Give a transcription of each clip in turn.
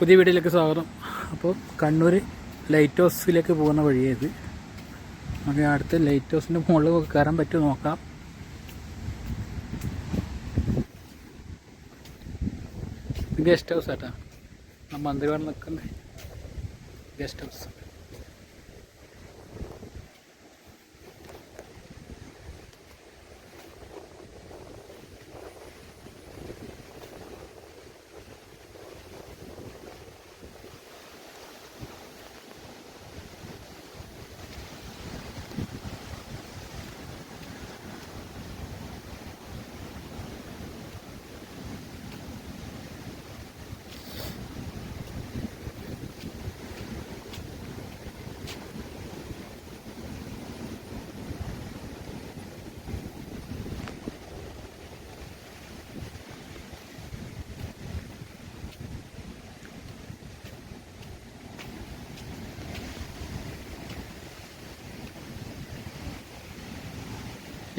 പുതിയ വീഡിയോയിലേക്ക് സ്വാഗതം. അപ്പോൾ കണ്ണൂർ ലൈറ്റ് ഹൗസിലേക്ക് പോകുന്ന വഴിയത്. നമുക്ക് അടുത്ത് ലൈറ്റ് ഹൗസിന്റെ മുകളിൽ കയറാൻ പറ്റുമോ നോക്കാം. ഗസ്റ്റ് ഹൗസ് ആട്ടാ. മന്ത്രിമാർ നിൽക്കുന്നത് നിൽക്കുന്ന ഗസ്റ്റ് ഹൗസ്.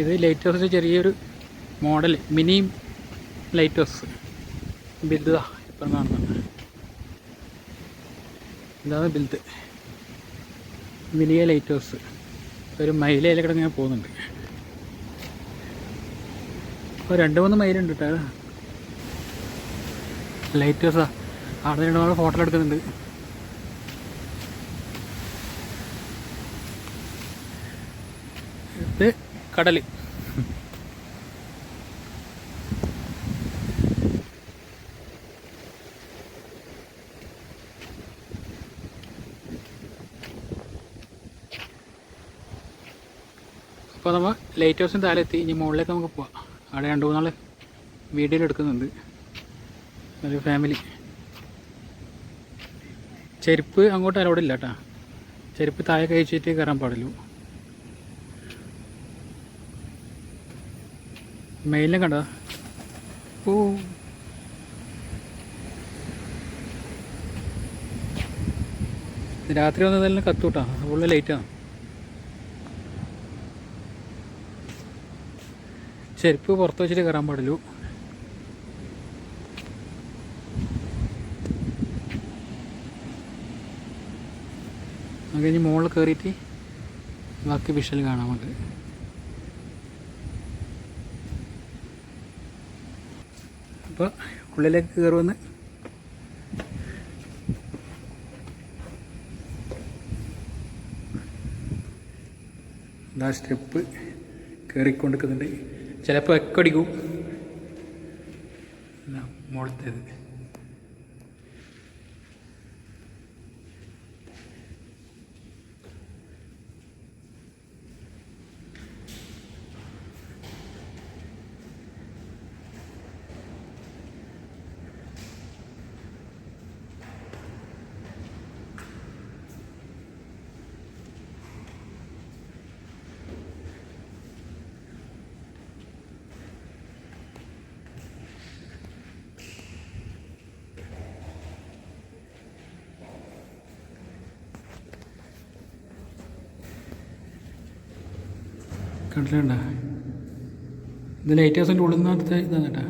ഇത് ലൈറ്റ് ഹൗസിന്റെ ചെറിയൊരു model mini light house build ഇപ്പം കാണുന്നുണ്ട് ഇതാണ് ബിൽഡ് മിനിയ ലൈറ്റ് ഹൗസ് ഒരു മൈലയിലൂടെ ഞാൻ പോകുന്നുണ്ട്. ഇപ്പോൾ രണ്ട് മൂന്ന് മൈലുണ്ട് കേട്ടോ ലൈറ്റ് ഹൗസാ അവിടെ രണ്ട് മൂന്ന് ഫോട്ടോ എടുക്കുന്നുണ്ട്. ഇത് കടൽ. അപ്പോൾ നമ്മൾ ലൈറ്റ് ഹൗസിന് താഴെ എത്തി. ഇനി മുകളിലേക്ക് നമുക്ക് പോവാം. അവിടെ രണ്ട് മൂന്നാൾ വീഡിയോയിൽ എടുക്കുന്നുണ്ട്. ഒരു ഫാമിലി ചെരുപ്പ് അങ്ങോട്ട് അലോടില്ല കേട്ടോ ചെരുപ്പ് താഴെ കഴിച്ചിട്ട് കയറാൻ പാടുള്ളൂ. മെയിലിനെ കണ്ടോ ഓ. രാത്രി വന്നതെല്ലാം കത്തൂട്ടാ. ഫുള്ള് ലൈറ്റാണ് ചെരുപ്പ് പുറത്ത് വെച്ചിട്ട് കയറാൻ പാടുള്ളൂ നമുക്ക് ഇനി മുകളിൽ കയറിയിട്ട് ബാക്കി വിഷൽ കാണാം നമുക്ക്. അപ്പോൾ ഉള്ളിലേക്ക് കയറുമെന്ന് സ്റ്റെപ്പ് കയറിക്കൊണ്ടിരിക്കുന്നുണ്ട് ചിലപ്പോൾ എക്കടിക്കും ഇതാ കണ്ടിട്ടുണ്ട. ഇത് ലൈറ്റ് ഹൗസിന്റെ അടുത്ത ഇതാണ് കേട്ടോ.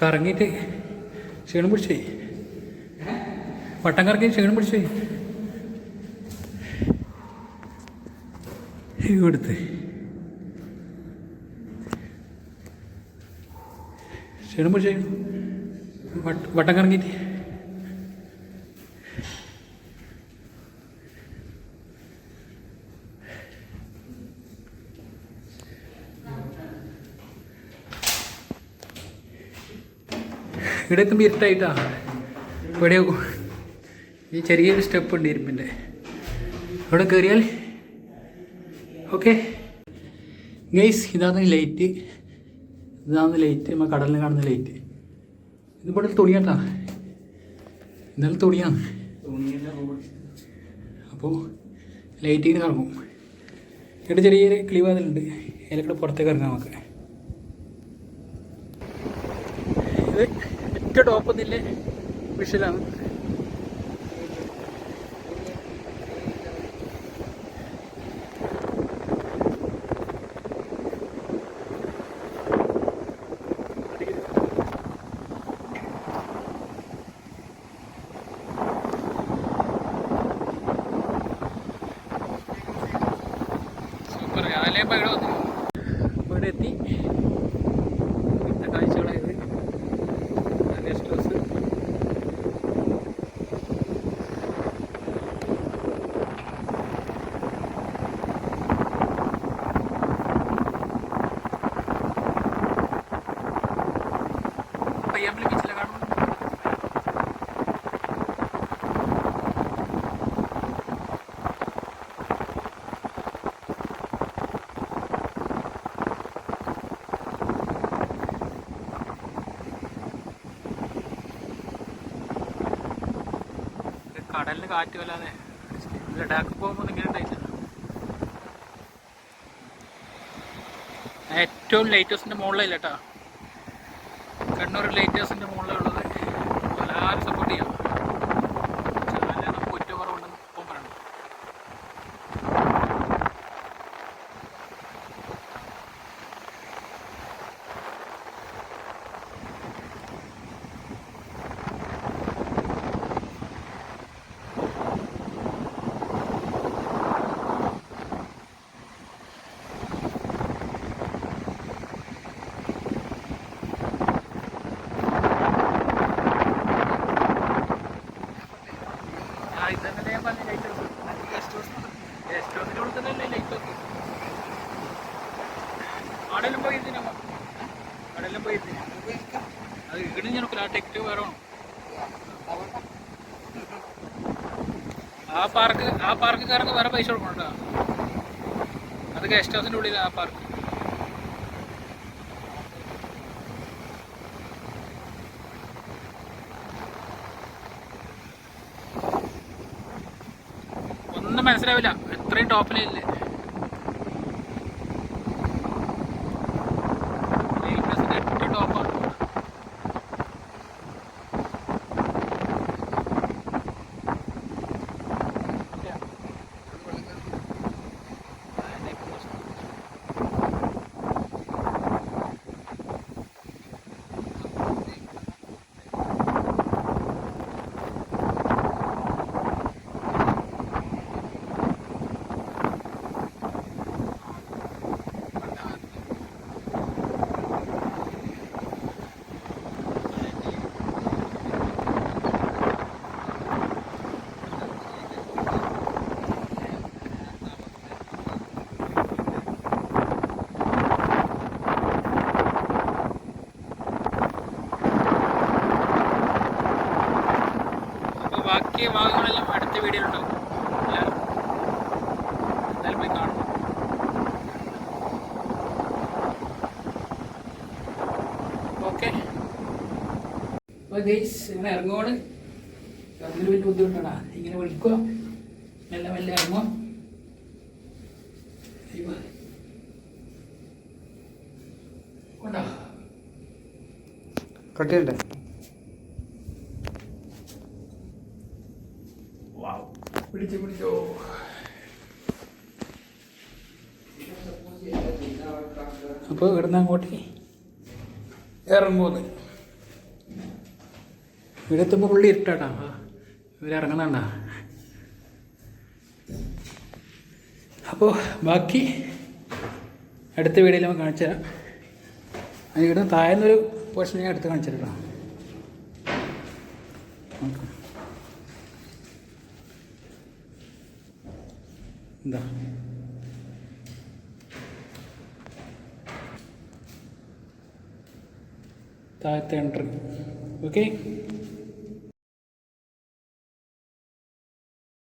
കറങ്ങിയിട്ട് ക്ഷീണം പിടിച്ചേ വട്ടം കറങ്ങി ക്ഷീണം പിടിച്ചേ ഇവിടുത്തെ ക്ഷീണം പിടിച്ചേ? വട്ട- വട്ടം കറങ്ങിയിട്ട്. ഇവിടെ എത്തുമ്പോൾ ഇരുട്ടായിട്ടാ. ഇവിടെ ഈ ചെറിയൊരു സ്റ്റെപ്പ് ഉണ്ട് ഇരുമ്പിന്റെ ഇവിടെ കയറിയാൽ ഓക്കെ ഗൈസ് ഇതാണ് ലൈറ്റ് ഇതാണ് ലൈറ്റ് നമ്മൾ കടലിൽ കാണുന്ന ലൈറ്റ് ഇത് ഇവിടെ ഒരു തുണിയാട്ടാ. ഇന്നലെ തുണിയാണ്. അപ്പോൾ ലൈറ്റ് ഇങ്ങനെ കറങ്ങും. ഇവിടെ ചെറിയൊരു കിളിവാതിലുണ്ട് അതിലൂടെ പുറത്തേക്ക് ഇറങ്ങാം നമുക്ക്. ഇത് ഏറ്റവും ടോപ്പ് നില്ലേ വിഷലാണ് സൂപ്പർ രാവിലെ ഇപ്പോൾ ഇവിടെ വന്നു. ഇവിടെ എത്തി. ഇന്നത്തെ കാഴ്ചകളായത് ബീച്ചിലെ കാണുന്നു കടലിന് കാറ്റ് വല്ലാതെ ലഡാക്ക് പോകുമ്പോൾ ഇങ്ങനെ ഉണ്ടായില്ല ഏറ്റവും ലൈറ്റ് ഹൗസിന്റെ മുകളിലല്ല കേട്ടോ കണ്ണൂർ ലൈറ്റ് ഹൗസിന്റെ മുകളിലുള്ളത് എല്ലാവരും സപ്പോർട്ട് ചെയ്യാം ചാനൽ നമുക്ക് കുറ്റക്കുറവുണ്ടെന്ന് ഇപ്പം പറയണം ആ ഇതന്നെ ഞാൻ പറഞ്ഞ light house guest house guest ഹൗസിന്റെ ഉള്ളിൽ തന്നെയല്ലേ ലൈറ്റ് ഹൗസ് ഇവിടെ ആ ആ പാർക്ക് പാർക്കുകാർക്ക് വേറെ പൈസ കൊടുക്കണോ അത് ഗസ്റ്റ് ഹൗസിന്റെ ആ പാർക്ക് ഒന്നും മനസ്സിലാവില്ല. എത്രയും ടോപ്പിലില്ലേ ഏറ്റവും ടോപ്പാണ് അപ്പോൾ ബാക്കി ഭാഗങ്ങളെല്ലാം അടുത്ത വീഡിയോയിലുണ്ടാവും എല്ലാവരും എന്തായാലും പോയി കാണണം ഓക്കെ അപ്പോൾ ഗൈസ് ഇങ്ങനെ ഇറങ്ങുവാണ്. ഇറങ്ങുന്ന വലിയ ബുദ്ധിമുട്ടാണ്. ഇങ്ങനെ വിളിക്കുക. മെല്ലെ മെല്ലെ ഇറങ്ങുക. കട്ടിയുണ്ട് വാവ്. പിടിച്ചു പിടിച്ചോ. അപ്പോൾ ഇവിടുന്ന് അങ്ങോട്ട് ഇറങ്ങുമെന്ന് ഇവിടെ എത്തുമ്പോൾ പുള്ളി ഇരുട്ടാട്ടാ. ഇവരിറങ്ങുന്നുണ്ടാ അപ്പോൾ ബാക്കി അടുത്ത വീഡിയോയിൽ നമുക്ക് കാണിച്ചു തരാം. ഇവിടെ താഴ്ന്നൊരു പോർഷൻ ഞാൻ എടുത്ത് കാണിച്ചു എന്താ താഴത്തെ എൻട്രി ഓക്കെ